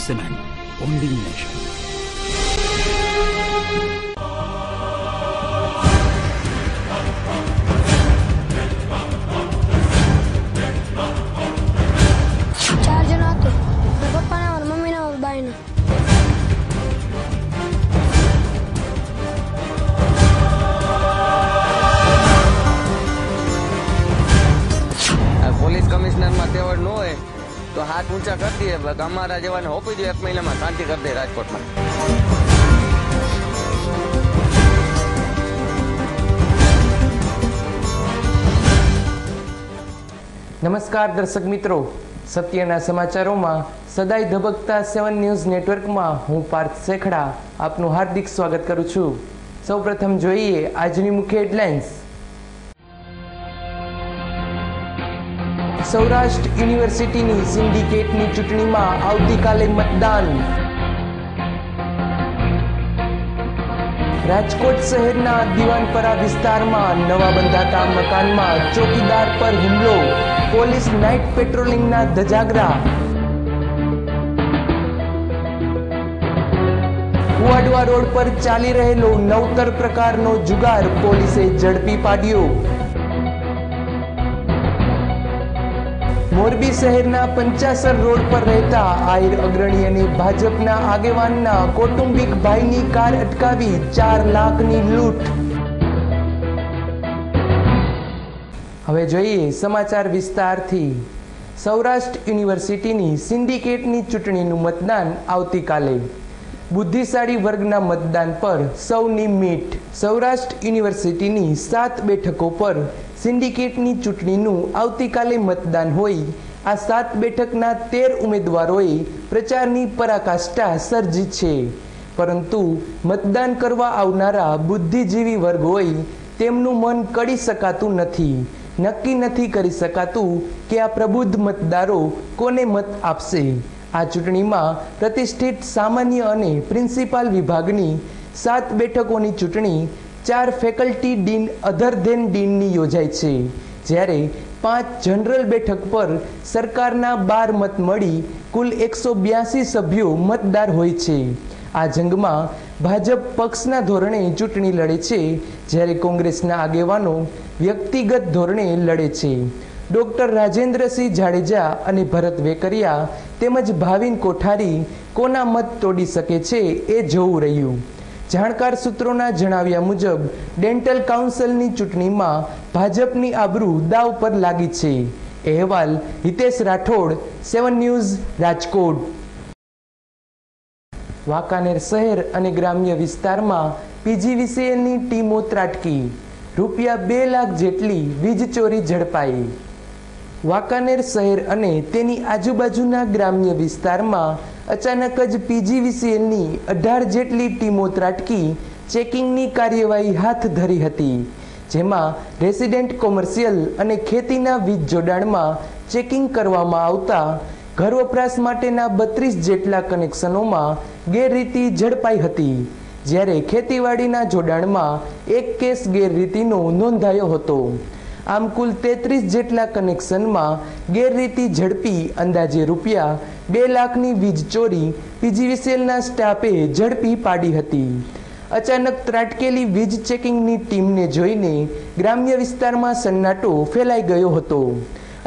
istemem. On bin leş. બાકી જેવાને હોપી દો એક મહિનામાં શાંતિ કરી દે રાજકોટમાં. નમસ્કાર દર્શક મિત્રો. સત્યના સમાચારોમાં સદાય ધબકતા સેવન ન્યૂઝ નેટવર્કમાં હું પાર્થ શેખડા આપનું હાર્દિક સ્વાગત કરું છું. સૌપ્રથમ જોઈએ આજની મુખ્ય હેડલાઇન્સ. સૌરાષ્ટ્ર યુનિવર્સિટીની સિન્ડિકેટની ચૂંટણીમાં આવતીકાલે મતદાન. રાજકોટ શહેરના દિવાનપરા વિસ્તારમાં નવા બંધાતા મકાનમાં ચોકીદાર પર હુમલો, પોલીસ નાઇટ પેટ્રોલિંગના ધજાગરા. કુવાડવા રોડ પર ચાલી રહેલો નવતર પ્રકારનો જુગાર પોલીસે ઝડપી પાડ્યો. મોરબી શહેરના પંચાસર રોડ પર રહેતા આહિર અગ્રણી અને ભાજપના આગેવાનના કૌટુંબિક ભાઈની કાર અટકાવી ચાર લાખની લૂંટ. હવે જોઈએ સમાચાર વિસ્તારથી. સૌરાષ્ટ્ર યુનિવર્સિટીની સિન્ડિકેટની ચૂંટણીનું મતદાન આવતીકાલે. બુદ્ધિશાળી વર્ગના મતદાન પર સૌની મીટ. સૌરાષ્ટ્ર યુનિવર્સિટીની સાત બેઠકો પર સિન્ડિકેટની ચૂંટણીનું આવતીકાલે મતદાન હોય. આ સાત બેઠકના તેર ઉમેદવારોએ પ્રચારની પરાકાષ્ઠા સર્જી છે. પરંતુ મતદાન કરવા આવનારા બુદ્ધિજીવી વર્ગ હોય તેમનું મન કડી શકાતું નથી. નક્કી નથી કરી શકાતું કે આ પ્રબુદ્ધ મતદારો કોને મત આપશે. આ ચૂંટણીમાં પ્રતિષ્ઠિત સામાન્ય અને પ્રિન્સિપાલ વિભાગની સાત બેઠકોની ચૂંટણી ચાર ફેકલ્ટી ડીન, અધર ધેન ડીનની યોજાય છે. જ્યારે પાંચ જનરલ બેઠક પર સરકારના બાર મત મળી કુલ એકસો બ્યાસી સભ્યો મતદાર હોય છે. આ જંગમાં ભાજપ પક્ષના ધોરણે ચૂંટણી લડે છે, જ્યારે કોંગ્રેસના આગેવાનો વ્યક્તિગત ધોરણે લડે છે. ડોક્ટર રાજેન્દ્રસિંહ જાડેજા અને ભરત વેકરિયા તેમજ ભાવિન કોઠારી કોના મત તોડી શકે છે એ જોવું રહ્યું. જાણકાર સૂત્રોના જણાવ્યા મુજબ, ડેન્ટલ કાઉન્સિલની ચૂંટણીમાં ભાજપની આબરૂ દાવ પર લાગી છે. અહેવાલ હિતેશ રાઠોડ, સેવન ન્યૂઝ, રાજકોટ. વાંકાનેર શહેર અને ગ્રામ્ય વિસ્તારમાં પીજીવીસીએલની ટીમો ત્રાટકી. રૂપિયા બે લાખ જેટલી વીજ ચોરી ઝડપાઈ. વાંકાનેર શહેર અને તેની આજુબાજુના ગ્રામ્ય વિસ્તારમાં અચાનક જ પીજીવીસીએલની અઢાર જેટલી ટીમો ત્રાટકી, ચેકિંગની કાર્યવાહી હાથ ધરી હતી, જેમાં રેસિડેન્ટ કોમર્શિયલ અને ખેતીના વીજ જોડાણમાં ચેકિંગ કરવામાં આવતા, ઘર વપરાશ માટેના બત્રીસ જેટલા કનેક્શનોમાં ગેરરીતિ ઝડપાઈ હતી, જ્યારે ખેતીવાડીના જોડાણમાં એક કેસ ગેરરીતિનો નોંધાયો હતો. આમ કુલ તેત્રીસ જેટલા કનેક્શનમાં ગેરરીતિ ઝડપી અંદાજે રૂપિયા બે લાખની વીજ ચોરી પીજીવીસીએલના સ્ટાફે ઝડપી પાડી હતી. અચાનક ત્રાટકેલી વીજ ચેકિંગની ટીમને જોઈને ગ્રામ્ય વિસ્તારમાં સન્નાટો ફેલાઈ ગયો હતો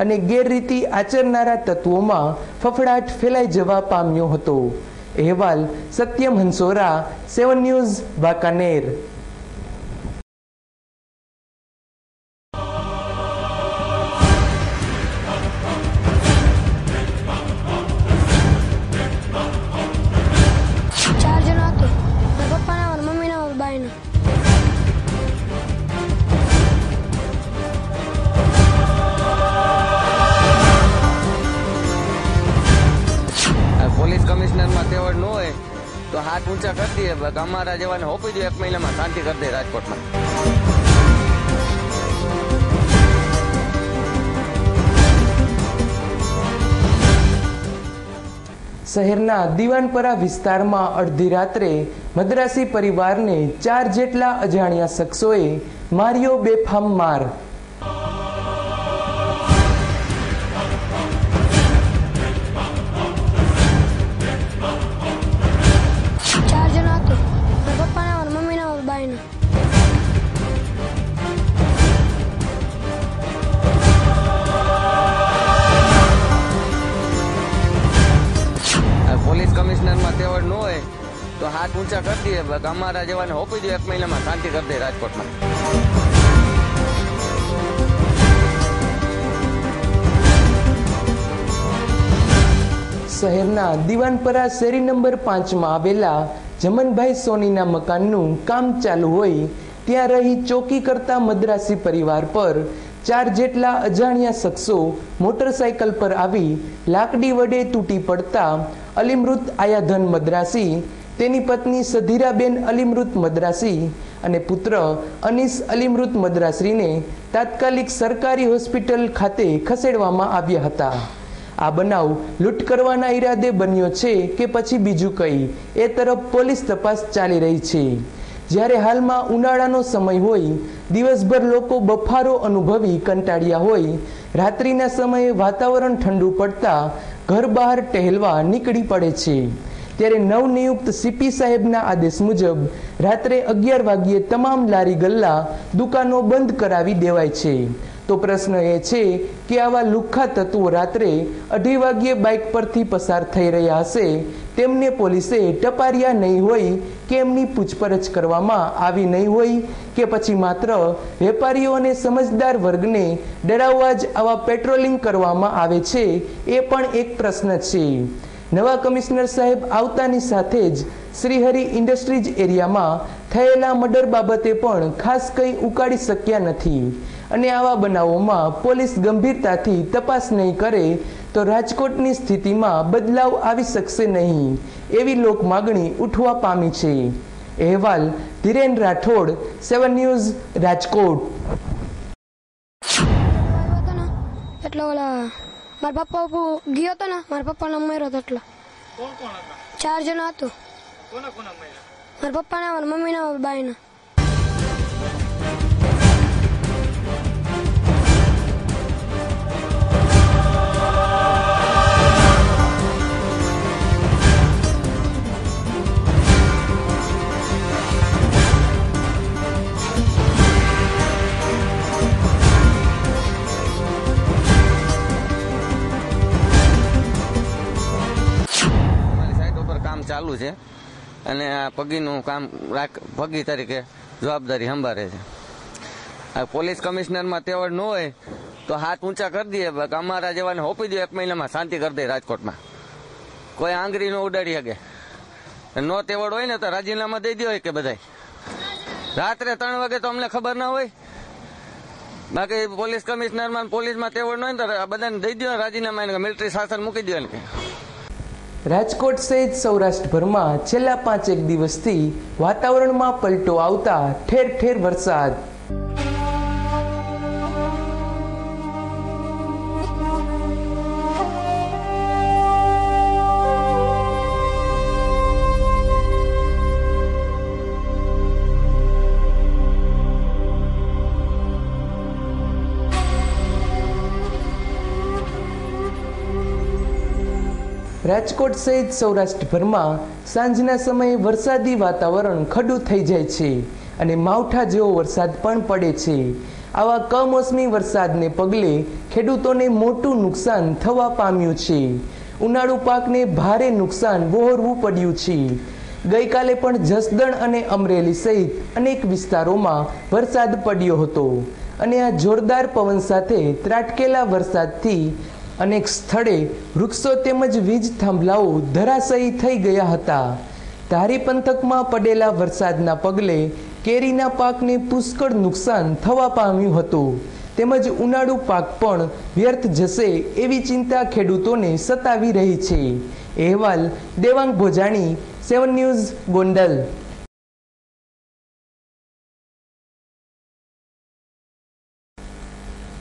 અને ગેરરીતિ આચરનારા તત્વોમાં ફફડાટ ફેલાઈ જવા પામ્યો હતો. અહેવાલ સત્યમ હંસોરા, સેવન ન્યૂઝ, વાંકાનેર. બાકી અમારા જેવાને હોપી દો એક મહિનામાં શાંતિ કરી દે રાજકોટમાં. શહેરના દિવાનપરા વિસ્તારમાં અડધી રાત્રે મદ્રાસી પરિવારને ચાર જેટલા અજાણ્યા શખ્સોએ માર્યો બેફામ માર. હાથ ઊંચા કરી દઈએ અમારા જેવાને હોપી દો એક મહિનામાં શાંતિ કરી દે રાજકોટમાં. શહેરના દિવાનપરા શેરી નંબર પાંચમાં આવેલા જમનભાઈ સોનીના મકાનનું કામ ચાલુ હોય, ત્યાં રહી ચોકી કરતા મદ્રાસી પરિવાર પર ચાર જેટલા અજાણ્યા શખ્સો મોટરસાયકલ પર આવી લાકડી વડે તૂટી પડતા અલીમૃત આયાધન મદ્રાસી તેની પત્ની સધીરાબેન અલીમૃત મદ્રાસી અને પુત્ર અનીસ અલીમૃત મદ્રાસરીને તાત્કાલિક સરકારી હોસ્પિટલ ખાતે ખસેડવામાં આવ્યા હતા. આ બનાવ લૂંટ કરવાના ઈરાદે બન્યો છે કે પછી બીજું કંઈ? એ તરફ પોલીસ તપાસ ચાલી રહી છે. જ્યારે હાલમાં ઉનાળાનો સમય હોય, દિવસભર લોકો બફારો અનુભવી કંટાળ્યા હોય, રાત્રિના સમયે વાતાવરણ ઠંડુ પડતા ઘર બહાર ટહેલવા નીકળી પડે છે. ત્યારે નવનિયુક્ત સીપી સાહેબના આદેશ મુજબ રાત્રે અગિયાર વાગ્યે તમામ લારી ગલ્લા દુકાનો બંધ કરાવી દેવાય છે. તો પ્રશ્ન એ છે કે આવા લુખ્ખા તત્વો રાત્રે અઢી વાગ્યે બાઇક પરથી પસાર થઈ રહ્યા હશે, તેમને પોલીસે ટપાર્યા નહીં હોય કે એમની પૂછપરછ કરવામાં આવી નહીં હોય કે પછી માત્ર વેપારીઓ અને સમજદાર વર્ગને ડરાવવા જ આવા પેટ્રોલિંગ કરવામાં આવે છે, એ પણ એક પ્રશ્ન છે. નવા કમિશનર સાહેબ આવતાની સાથે જ શ્રીહરિ ઇન્ડસ્ટ્રીઝ એરિયામાં થયેલા મર્ડર બાબતે પણ ખાસ કંઈ ઉકાળી શક્યા નથી. અને આવા બનાવોમાં પોલીસ ગંભીરતાથી તપાસ નહીં કરે તો રાજકોટની સ્થિતિમાં બદલાવ આવી શકશે નહીં, એવી લોક માગણી ઉઠવા પામી છે. અહેવાલ ધીરેન રાઠોડ, સેવન ન્યૂઝ, રાજકોટ. એટલે ઓલા મારા પપ્પા ગયો હતો ને મારા પપ્પાને માર્યો હતો એટલો. કોણ કોણ હતા? ચાર જણા હતો. કોના કોના માર્યા મારા પપ્પાના મારા મમ્મીના મારા ચાલુ છે. અને આ પગીનું કામ રાખ, પગી તરીકે જવાબદારી સંભાળે છે. આ પોલીસ કમિશનરમાં તેવડ ન હોય તો હાથ ઊંચા કરી દઈએ. અમારા જેવાને હોપી દો એક મહિનામાં શાંતિ કરી દે રાજકોટમાં. કોઈ આંગળી ન ઉડાડી શકે. નો તેવડ હોય ને તો રાજીનામા દઈ દો કે બધાય. રાત્રે ત્રણ વાગે તો અમને ખબર ના હોય. બાકી પોલીસ કમિશનરમાં પોલીસમાં તેવડ ન હોય ને તો બધાને દઈ દો રાજીનામા મિલિટરી શાસન મૂકી દો કે. રાજકોટ સહિત સૌરાષ્ટ્રભરમાં છેલ્લા પાંચેક દિવસથી વાતાવરણમાં પલટો આવતા ઠેર ઠેર વરસાદ. રાજકોટ સહિત સૌરાષ્ટ્રભરમાં સાંજના સમયે વરસાદી વાતાવરણ ખડું થઈ જાય છે અને માવઠા જેવો વરસાદ પણ પડે છે. આવા કમોસમી વરસાદને પગલે ખેડૂતોને મોટું નુકસાન થવા પામ્યું છે. ઉનાળુ પાકને ભારે નુકસાન વહોરવું પડ્યું છે. ગઈકાલે પણ જસદણ અને અમરેલી સહિત અનેક વિસ્તારોમાં વરસાદ પડ્યો હતો અને આ જોરદાર પવન સાથે ત્રાટકેલા વરસાદથી અનેક સ્થળે વૃક્ષો તેમજ વીજ થાંભલાઓ ધરાશયી થઈ ગયા હતા. ધારી પંથકમાં પડેલા વરસાદના પગલે કેરીના પાકને પુષ્કળ નુકસાન થવા પામ્યું હતું. તેમજ ઉનાળુ પાક પણ વ્યર્થ જશે એવી ચિંતા ખેડૂતોને સતાવી રહી છે. અહેવાલ દેવાંગ ભોજાણી, સેવન ન્યૂઝ ગોંડલ.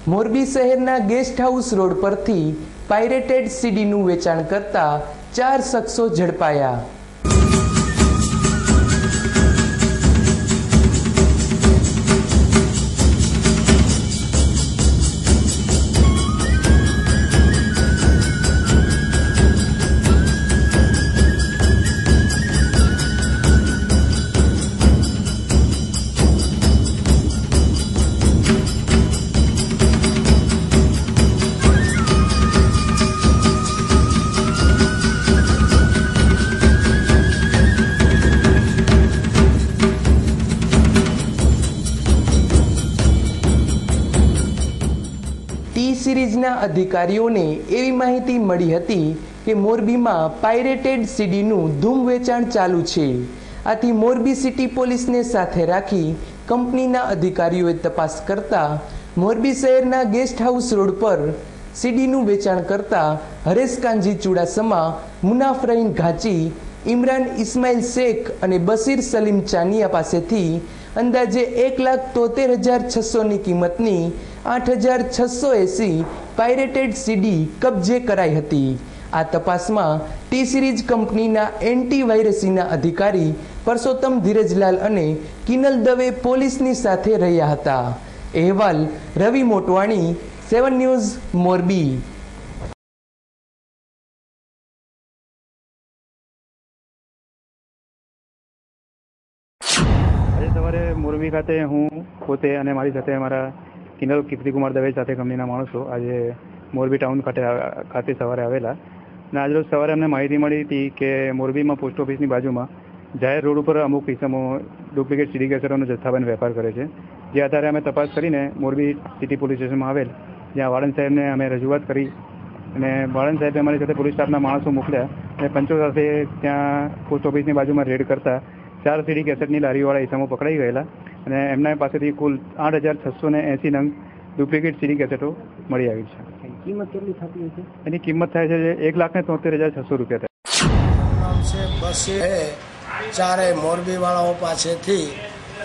મોરબી શહેરના ગેસ્ટ હાઉસ રોડ પરથી પાયરેટેડ સીડીનું વેચાણ કરતા ચાર શખ્સો ઝડપાયા. રેન્જના અધિકારીઓને એવી માહિતી મળી હતી કે મોરબીમાં પાયરેટેડ સીડીનું ધૂમ વેચાણ ચાલુ છે. આથી મોરબી સિટી પોલીસને સાથે રાખી કંપનીના અધિકારીઓએ તપાસ કરતા મોરબી શહેરના ગેસ્ટ હાઉસ રોડ પર સીડીનું વેચાણ કરતા હરેશ કાનજી ચુડાસમા, મુનાફ રહીન ઘાચી, ઇમરાન ઇસ્માઇલ શેખ અને બશીર સલીમ ચાનિયા પાસેથી અંદાજે એક લાખ તોતેર હજાર છસોની કિંમતની આઠ હજાર છસો એસી પાયરેટેડ સીડી કબજે કરાઈ હતી. આ તપાસમાં ટી સિરીઝ કંપનીના એન્ટીવાયરસીના અધિકારી પરસોત્તમ ધીરજલાલ અને કિનલ દવે પોલીસની સાથે રહ્યા હતા. અહેવાલ, રવિ મોટવાણી, સેવન ન્યૂઝ, મોરબી. આજે સવારે મોરબી ખાતે હું, પોતે અને મારી સાથે અમારા કિનલ કીર્તિકુમાર દવે સાથે કંપનીના માણસો આજે મોરબી ટાઉન ખાતે ખાતે સવારે આવેલા. અને આજરોજ સવારે અમને માહિતી મળી હતી કે મોરબીમાં પોસ્ટ ઓફિસની બાજુમાં જાહેર રોડ ઉપર અમુક કિસ્સામો ડુપ્લિકેટ સીડી કેસરોનો જથ્થાબંધ વેપાર કરે છે. જે આધારે અમે તપાસ કરીને મોરબી સિટી પોલીસ સ્ટેશનમાં આવેલ. જ્યાં વાળંદ સાહેબને અમે રજૂઆત કરી અને વાળંદ સાહેબે અમારી સાથે પોલીસ સ્ટાફના માણસો મોકલ્યા અને પંચો સાથે ત્યાં પોસ્ટ ઓફિસની બાજુમાં રેડ કરતા ચાર સીડી કેસેટની લારીવાળા ઇસમો પકડાઈ ગયેલા અને એમના પાસેથી કુલ આઠ હજાર છસો ને એંસી નંગ ડુપ્લિકેટ સીડી કેસેટો મળી આવી છે. કિંમત કેટલી થતી હશે એની કિંમત થાય છે એક લાખ ને તોતેર હજાર છસો રૂપિયા થાય. નામ છે ચારેય મોરબીવાળાઓ પાસેથી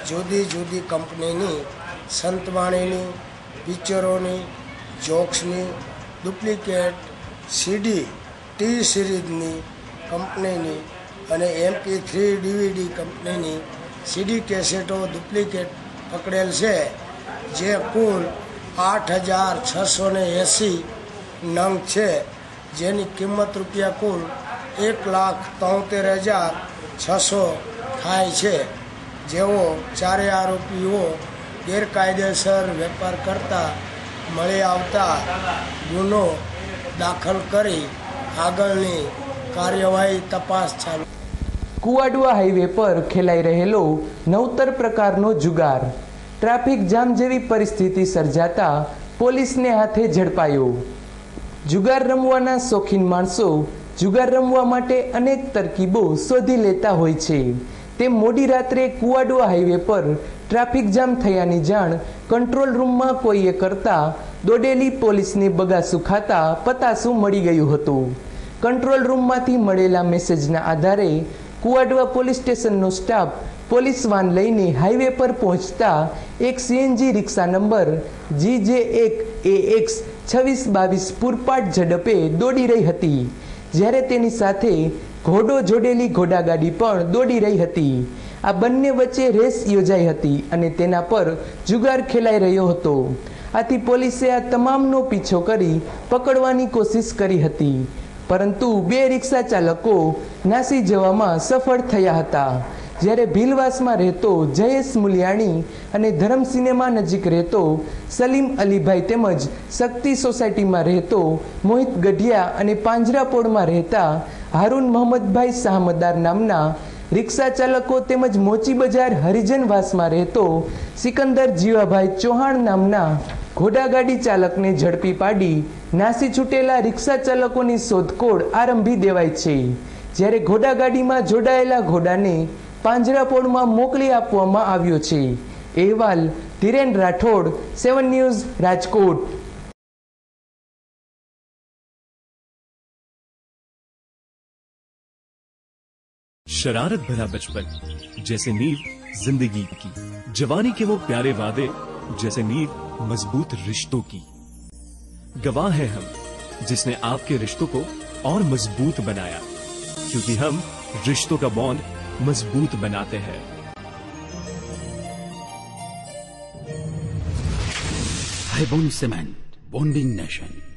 જુદી જુદી કંપનીની સંતવાણીની પિક્ચરોની જોક્સની ડુપ્લિકેટ સીડી ટી સિરીઝની કંપનીની અને એમપી થ્રી ડીવીડી કંપનીની સીડી કેસેટો ડુપ્લિકેટ પકડેલ છે, જે કુલ આઠ હજાર છસો ને એંસી નંગ છે, જેની કિંમત રૂપિયા કુલ એક લાખ તોતેર હજાર છસો થાય છે. જેઓ ચારે આરોપીઓ ગેરકાયદેસર વેપાર કરતા મળી આવતા ગુનો દાખલ કરી આગળની કાર્યવાહી તપાસ ચાલુ કુવાડવા હાઈવે પર ખેલાઈ રહેલો નવતર પ્રકારનો જુગાર. ટ્રાફિક જામ જેવી પરિસ્થિતિ સર્જાતા પોલીસને હાથે ઝડપાયો. જુગાર રમવાના શોખીન માણસો જુગાર રમવા માટે અનેક તરકીબો શોધી લેતા હોય છે. તે મોડી રાત્રે કુવાડુઆ હાઈવે પર ટ્રાફિક જામ થયાની જાણ કંટ્રોલ રૂમમાં કોઈએ કરતા દોડેલી પોલીસને બગાસું ખાતા પતાસું મળી ગયું હતું. કંટ્રોલ રૂમમાંથી મળેલા મેસેજના આધારે કુવાડવા પોલીસ સ્ટેશનનો સ્ટાફ પોલીસ વાન લઈને હાઈવે પર પહોંચતા એક સીએનજી રિક્ષા નંબર જી જે એક એ એક્સ છવ્વીસ બાવીસ પૂરપાટ ઝડપે દોડી રહી હતી. જ્યારે તેની સાથે ઘોડો જોડેલી ઘોડાગાડી પણ દોડી રહી હતી. આ બંને વચ્ચે રેસ યોજાઈ હતી અને તેના પર જુગાર ખેલાઈ રહ્યો હતો. આથી પોલીસે આ તમામનો પીછો કરી પકડવાની કોશિશ કરી હતી. પરંતુ બે રિક્ષા ચાલકો નાસી જવામાં સફળ થયા હતા. જ્યારે ભીલવાસમાં રહેતો જયેશ મુલિયાણી અને ધરમ સિનેમા નજીક રહેતો સલીમ અલીભાઈ તેમજ શક્તિ સોસાયટીમાં રહેતો મોહિત ગઢિયા અને પાંજરાપોળમાં રહેતા હારૂન મોહમ્મદભાઈ શાહમદાર નામના રિક્ષા ચાલકો તેમજ મોચી બજાર હરિજનવાસમાં રહેતો સિકંદર જીવાભાઈ ચૌહાણ નામના ઘોડાગાડી ચાલકને ઝડપી પાડી નાસી છૂટેલા રિક્ષા ચાલકોની શોધખોળ આરંભી દેવાય છે જ્યારે ઘોડાગાડીમાં જોડાયેલા ઘોડાને પાંજરાપોળમાં મોકલી આપવામાં આવ્યો છે અહેવાલ ધીરેન રાઠોડ સેવન ન્યૂઝ રાજકોટ शरारत भरा बचपन जैसे नींव जिंदगी की जवानी के वो प्यारे वादे जैसे नींव मज़बूत रिश्तों की गवाह है हम, जिसने आपके रिश्तों को और मज़बूत बनाया, क्योंकि हम रिश्तों का बॉन्ड मज़बूत बनाते हैं I bone cement, bonding nation.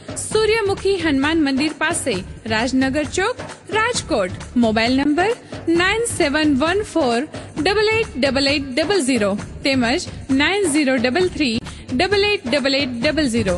સૂર્યમુખી Hanuman મંદિર પાસે રાજનગર ચોક Rajkot mobile number nine seven one four double eight double eight double zero તેમજ nine zero double three double eight double eight double zero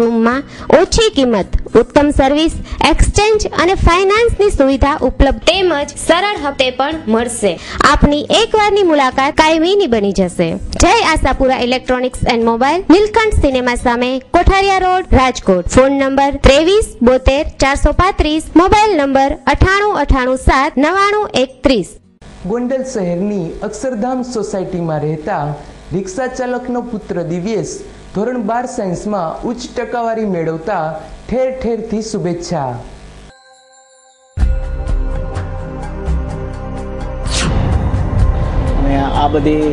શોરૂમમાં ઓછી કિંમત, ઉત્તમ સર્વિસ એક્સચેન્જ અને ફાઇનાન્સની સુવિધા ઉપલબ્ધ. તેમજ સરળ હપ્તે પણ મળશે. આપની એકવારની મુલાકાત કાયમીની બની જશે. Jai Ashapura electronics and mobile Nilkanth cinema સામે Kothariya road, Rajkot. Phone number ત્રેવીસ બોતેર ચારસો પાંત્રીસ, મોબાઈલ નંબર અઠાણું અઠાણું સાત નવાણું એકત્રીસ. ગોંડલ શહેરની અક્ષરધામ સોસાયટીમાં રહેતા રિક્ષા ચાલકનો પુત્ર દિવ્યેશ ધોરણ બાર સાયન્સમાં ઉચ્ચ ટકાવારી મેળવતા ઠેર ઠેરથી શુભેચ્છા. અને આ બધી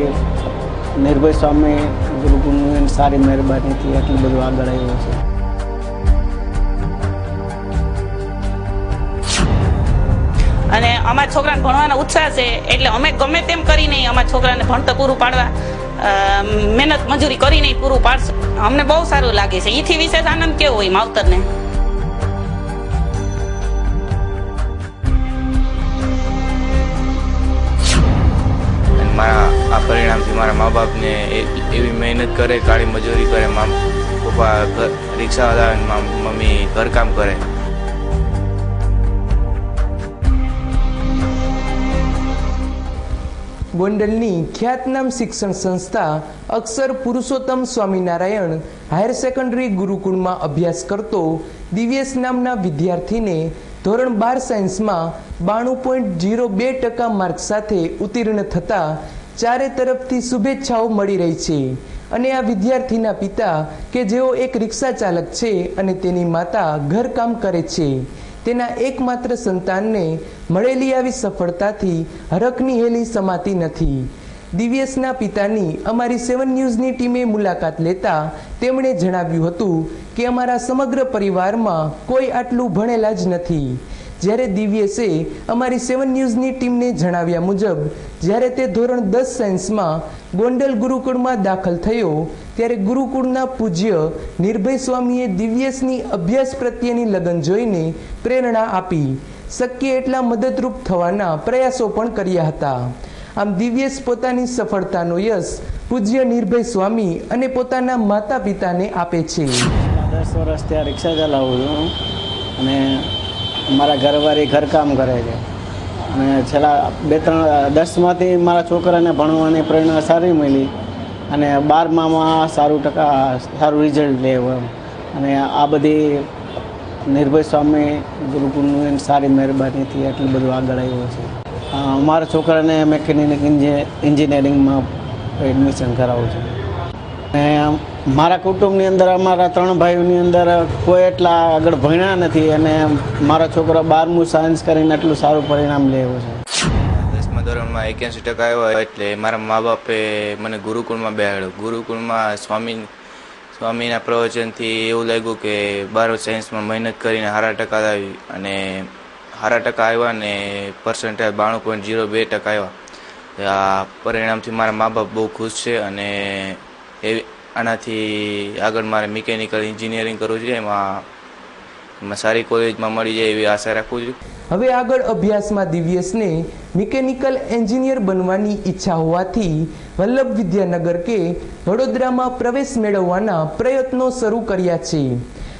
નિર્ભય સ્વામી ગુરુકુળની સારી મહેરબાનીથી આટલું બધું આગળ આવ્યું છે અને અમારા છોકરાને ભણવાનો ઉત્સાહ છે એટલે અમે ગમે તેમ કરીને અમારા છોકરાને ભણતર પૂરું પાડવા મહેનત મજૂરી કરીને પૂરું પાડશું. અમને બહુ સારું લાગે છે. એથી વિશેષ આનંદ કેવો હોય માવતરને? મારા, આ પરિણામથી મારા મા બાપને એવી મહેનત કરે, કાળી મજૂરી કરે મા પપ્પા ઘર- રિક્ષા ચલાવે મા મમ્મી ઘરકામ કરે. ગોંડલની ખ્યાતનામ શિક્ષણ સંસ્થા અક્ષર પુરુષોત્તમ સ્વામિનારાયણ હાયર સેકન્ડરી ગુરુકુળમાં અભ્યાસ કરતો દિવ્યેશ નામના વિદ્યાર્થીને ધોરણ બાર સાયન્સમાં બાણું પોઈન્ટ જીરો બે ટકા માર્ક સાથે ઉત્તીર્ણ થતા ચારે તરફથી શુભેચ્છાઓ મળી રહી છે. અને આ વિદ્યાર્થીના પિતા કે જેઓ એક રિક્ષા ચાલક છે અને તેની માતા ઘરકામ કરે છે. તેના એકમાત્ર સંતાનને મળેલી આવી સફળતાથી હરખની હેલી સમાતી નથી. દિવ્યેશના પિતાની અમારી સેવન ન્યૂઝની ટીમે મુલાકાત લેતા તેમણે જણાવ્યું હતું કે અમારા સમગ્ર પરિવારમાં કોઈ આટલું ભણેલા જ નથી. જ્યારે દિવ્યેશે અમારી સેવન ન્યૂઝની ટીમને જણાવ્યા મુજબ, જ્યારે તે ધોરણ દસ સાયન્સમાં ગોંડલ ગુરુકુળમાં દાખલ થયો, ત્યારે ગુરુકુળના પૂજ્ય નિર્ભય સ્વામીએ દિવ્યેશની અભ્યાસ પ્રત્યેની લગન જોઈને પ્રેરણા આપી. શક્ય એટલા મદદરૂપ થવાના પ્રયાસો પણ કર્યા હતા. આમ દિવ્યેશ પોતાની સફળતાનો યશ પૂજ્ય નિર્ભય સ્વામી અને પોતાના માતા પિતાને આપે છે. દસ વર્ષ ત્યાં રિક્ષા ચલાવું છું અને મારા ઘરવાળી ઘરકામ કરે છે. અને છેલ્લા બે ત્રણ, દસમાંથી મારા છોકરાને ભણવાની પ્રેરણા સારી મળી. અને બારમામાં સારું ટકા, સારું રિઝલ્ટ લેવું અને આ બધી નિર્ભય સ્વામી ગુરુકુળની સારી મહેરબાનીથી એટલું બધું આગળ આવ્યું છે. મારા છોકરાને મેકેનિક એન્જિનિયરિંગમાં એડમિશન કરાવું છું. અને મારા કુટુંબની અંદર અમારા ત્રણ ભાઈઓની અંદર કોઈ એટલા આગળ ભણ્યા નથી અને મારા છોકરો બારમું સાયન્સ કરીને એટલું સારું પરિણામ લેવું છે. દસમા ધોરણમાં એક્યાસી ટકા આવ્યો એટલે મારા મા બાપે મને ગુરુકુળમાં બેહાડ્યો. ગુરુકુળમાં સ્વામી, સ્વામીના પ્રવચનથી એવું લાગ્યું કે બાર સાયન્સમાં મહેનત કરીને સારા ટકા લાવી અને સારા ટકા આવ્યા ને પર્સન્ટેજ બાણું પોઈન્ટ જીરો બે ટકા આવ્યા. આ પરિણામથી મારા મા બાપ બહુ ખુશ છે અને એવી આનાથી આગળ મારે મિકેનિકલ એન્જિનિયરિંગ કરવું છે, એમાં એમાં સારી કોલેજમાં મળી જાય એવી આશા રાખું છું. હવે આગળ અભ્યાસમાં દિવ્યેશને મિકેનિકલ એન્જિનિયર બનવાની ઈચ્છા હોવાથી વલ્લભ વિદ્યાનગર કે વડોદરામાં પ્રવેશ મેળવવાના પ્રયત્નો શરૂ કર્યા છે.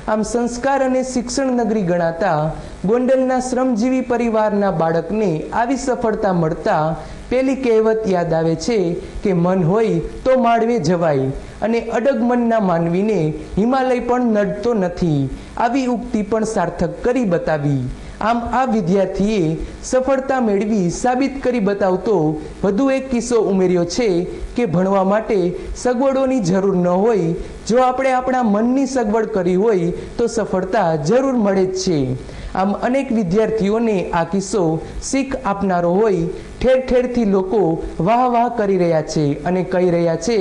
આમ સંસ્કાર અને શિક્ષણ નગરી ગણાતા ગોંડલના શ્રમજીવી પરિવારના બાળકને આવી સફળતા મળતા પેલી કહેવત યાદ આવે છે કે મન હોય તો માળવે જવાય અને અડગ મનના માનવીને હિમાલય પણ નડતો નથી. આવી ઉક્તિ પણ સાર્થક કરી બતાવી. આમ આ વિદ્યાર્થીએ સફળતા મેળવી સાબિત કરી બતાવતો વધુ એક કિસ્સો ઉમેર્યો છે કે ભણવા માટે સગવડોની જરૂર ન હોય, જો આપણે આપણા મનની સગવડ કરી હોય તો સફળતા જરૂર મળે જ છે. આમ અનેક વિદ્યાર્થીઓને આ કિસ્સો શીખ આપનારો હોય, ઠેર ઠેરથી લોકો વાહ વાહ કરી રહ્યા છે અને કહી રહ્યા છે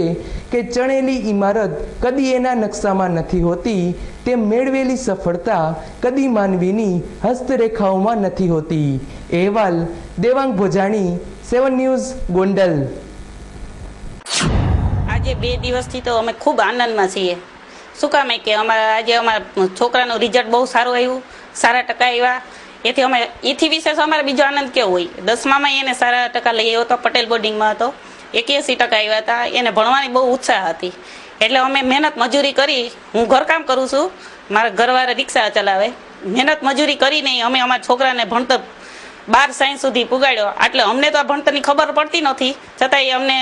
કે ચણેલી ઇમારત કદી એના નકશામાં નથી હોતી તે મેળવેલી સફળતા કદી માનવીની હસ્તરેખાઓમાં નથી હોતી. અહેવાલ દેવાંગ ભોજાણી, સેવન ન્યૂઝ, ગોંડલ. આજે બે દિવસથી તો અમે ખૂબ આનંદમાં છીએ. શું કામે કે અમારા આજે અમારા છોકરાનું રિઝલ્ટ બહુ સારું આવ્યું. સારા ટકા આવ્યા એથી અમે, એથી વિશેષ અમારે બીજો આનંદ કેવો હોય? દસમામાં એને સારા ટકા લઈ આવ્યો હતો પટેલ બોર્ડિંગમાં હતો. એક્યાસી ટકા આવ્યા હતા. એને ભણવાની બહુ ઉત્સાહ હતી. એટલે અમે મહેનત મજૂરી કરી, હું ઘરકામ કરું છું. મારા ઘરવાળા રિક્ષા ચલાવે. મહેનત મજૂરી કરીને અમે અમારા છોકરાને ભણતર બાર સાયન્સ સુધી પુગાડ્યો. એટલે અમને તો આ ભણતરની ખબર પડતી નથી છતાંય અમને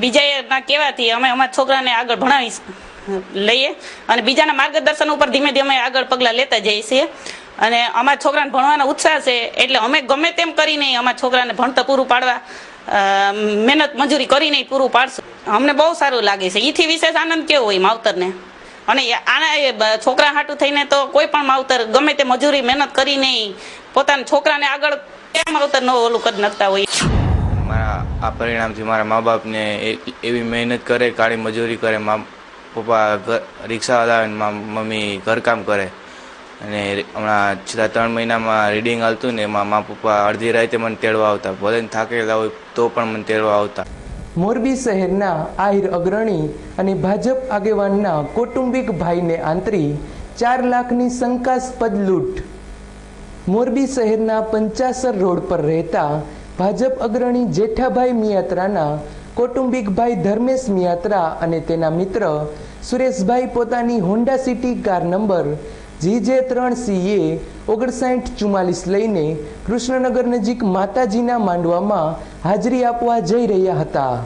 બીજાના કહેવાથી અમે અમારા છોકરાને આગળ ભણાવી લઈએ. અને બીજાના માર્ગદર્શન ઉપર ધીમે ધીમે આગળ પગલાં લેતા જઈએ છીએ. અને અમારા છોકરાને ભણવાનો ઉત્સાહ છે, એટલે અમે ગમે તેમ કરીને અમારા છોકરાને ભણતર પૂરું પાડવા મહેનત મજૂરી કરીને પૂરું પાડશું. અમને બહુ સારું લાગે છે. એથી વિશેષ આનંદ કેવો હોય માવતરને? અને આના છોકરા હાટું થઈને તો કોઈ પણ માવતર ગમે તે મજૂરી, મહેનત કરીને પોતાના છોકરાને આગળ કેમ માવતર ન ઓલું કરી નાખતા હોય. મારા, આ પરિણામથી મારા મા બાપને એવી મહેનત કરે, કાળી મજૂરી કરે, મા પપ્પા રિક્ષાવાળા મમ્મી ઘરકામ કરે. અને હમણાં છેલ્લા ત્રણ મહિનામાં રીડિંગ હાલતું ને એમાં મા પપ્પા અડધી રાતે મને તેડવા આવતા. ભલે થાકેલા હોય તો પણ મને તેડવા આવતા. મોરબી શહેરના આહિર અગ્રણી અને ભાજપ આગેવાનના કૌટુંબિક ભાઈને આંતરી ચાર લાખની શંકાસ્પદ લૂંટ. મોરબી શહેરના પંચાસર રોડ પર રહેતા ભાજપ અગ્રણી જેઠાભાઈ મિયાત્રાના કૌટુંબિક ભાઈ ધર્મેશ મિયાત્રા અને તેના મિત્ર સુરેશભાઈ પોતાની Honda City car number GJ ત્રણ સીએ ઓગણસાઠ ચુમ્માલીસ લઈને કૃષ્ણનગર નજીક માતાજીના માંડવામાં હાજરી આપવા જઈ રહ્યા હતા.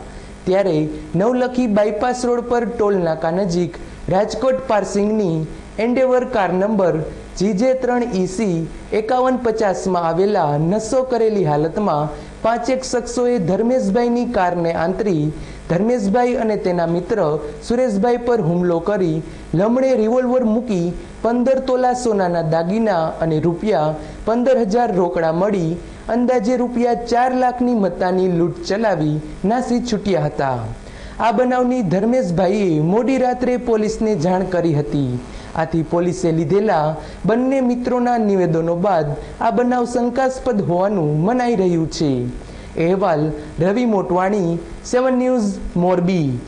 ત્યારે નવલખી બાયપાસ રોડ પર ટોલ નાકા નજીક રાજકોટ પાર્સિંગની એન્ડેવર કાર નંબર જીજે ત્રણ ઈસી એકાવન પચાસમાં આવેલા નસો કરેલી હાલતમાં પાંચેક શખ્સોએ ધર્મેશભાઈની કારને આંતરી ધર્મેશભાઈ અને તેના મિત્ર સુરેશભાઈ પર હુમલો કરી લમણે રિવોલ્વર મૂકી પંદર તોલા સોનાના દાગીના અને રૂપિયા પંદર હજાર રોકડા મળી અંદાજે રૂપિયા ચાર લાખની મત્તાની લૂંટ ચલાવી નાસી છૂટ્યા હતા. આ બનાવની ધર્મેશભાઈએ મોડી રાત્રે પોલીસને જાણ કરી હતી. આથી પોલીસે લીધેલા બંને મિત્રોના નિવેદનો બાદ આ બનાવ શંકાસ્પદ હોવાનું મનાઈ રહ્યું છે. અહેવાલ Ravi Motwani, seven news Morbi.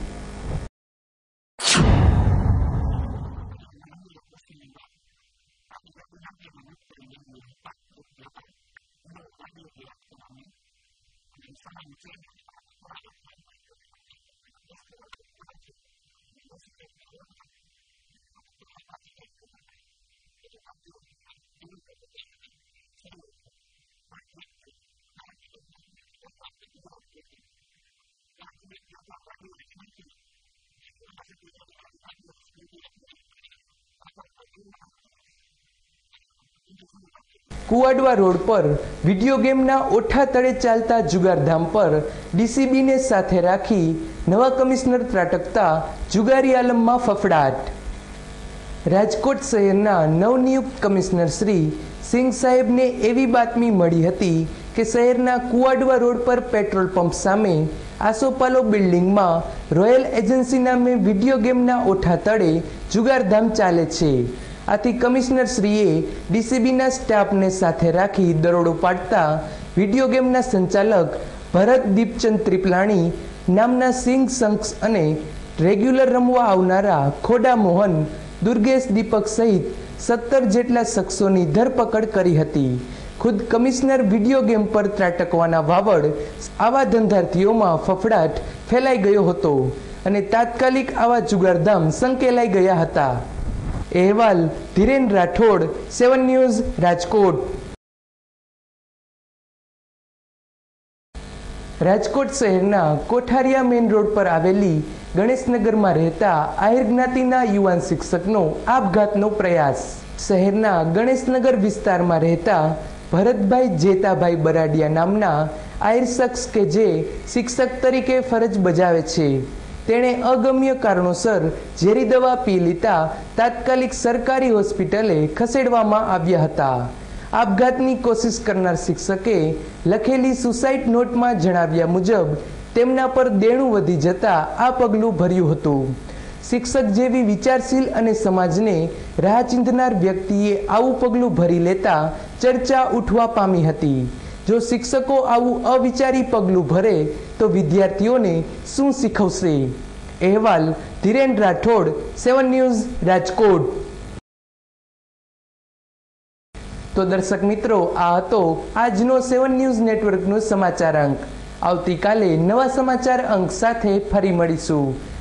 Kuvadva road પર વીડિયો ગેમના ઓઠા તળે ચાલતા જુગારધામ પર ડીસીબીને સાથે રાખી નવા કમિશનર ત્રાટકતા જુગારી આલમમાં ફફડાટ. રાજકોટ શહેરના નવનિયુક્ત કમિશનર શ્રી સિંઘ સાહેબને એવી બાતમી મળી હતી કે શહેરના કુવાડવા રોડ પર પેટ્રોલ પંપ સામે આસોપાલો બિલ્ડિંગમાં રોયલ એજન્સી નામે વીડિયો ગેમના ઓઠા તળે જુગારધામ ચાલે છે. આથી કમિશનર શ્રીએ ડીસીબીના સ્ટાફને સાથે રાખી દરોડો પાડતા વીડિયો ગેમના સંચાલક ભરત દીપચંદ ત્રિપલાણી, નામના સિંઘ શંખ અને રેગ્યુલર રમવા આવનારા ખોડા મોહન, દુર્ગેશ દીપક સહિત સત્તર જેટલા શખ્સોની ધરપકડ કરી હતી. ખુદ કમિશનર વીડિયો ગેમ પર ત્રાટકવાના વાવડ, આવા ધંધાર્થીઓમાં ફફડાટ ફેલાઈ ગયો હતો અને તાત્કાલિક આવા જુગારધામ સંકેલાઈ ગયા હતા. અહેવાલ ધીરેન રાઠોડ, સેવન ન્યૂઝ, રાજકોટ. રાજકોટ શહેરના કોઠારિયા મેઇન રોડ પર આવેલી ગણેશનગરમાં રહેતા આહિર જ્ઞાતિના યુવાન શિક્ષકનો આપઘાતનો પ્રયાસ. શહેરના ગણેશનગર વિસ્તારમાં રહેતા ભરતભાઈ જેતાભાઈ બરાડિયા નામના આહિર શખ્સ કે જે શિક્ષક તરીકે ફરજ બજાવે છે. તેણે અગમ્ય કારણોસર ઝેરી દવા પી લીતા તાત્કાલિક સરકારી હોસ્પિટલે ખસેડવામાં આવ્યા હતા. આપઘાતની કોશિશ કરનાર શિક્ષકે લખેલી સુસાઇડ નોટમાં જણાવ્યા મુજબ તેમના પર દેણું વધી જતા આ પગલું ભર્યું હતું. શિક્ષક જેવી વિચારશીલ અને સમાજને રાહ ચીંધનાર વ્યક્તિએ આવું પગલું ભરી લેતા ચર્ચા ઉઠવા પામી હતી. જો શિક્ષકો આવું અવિચારી પગલું ભરે, તો વિદ્યાર્થીઓને શું શીખવશે? અહેવાલ ધીરેન રાઠોડ, સેવન ન્યૂઝ, રાજકોટ. તો દર્શક મિત્રો, આ હતો આજનો સેવન ન્યૂઝ નેટવર્કનો સમાચાર અંક. આવતીકાલે નવા સમાચાર અંક સાથે ફરી મળીશું.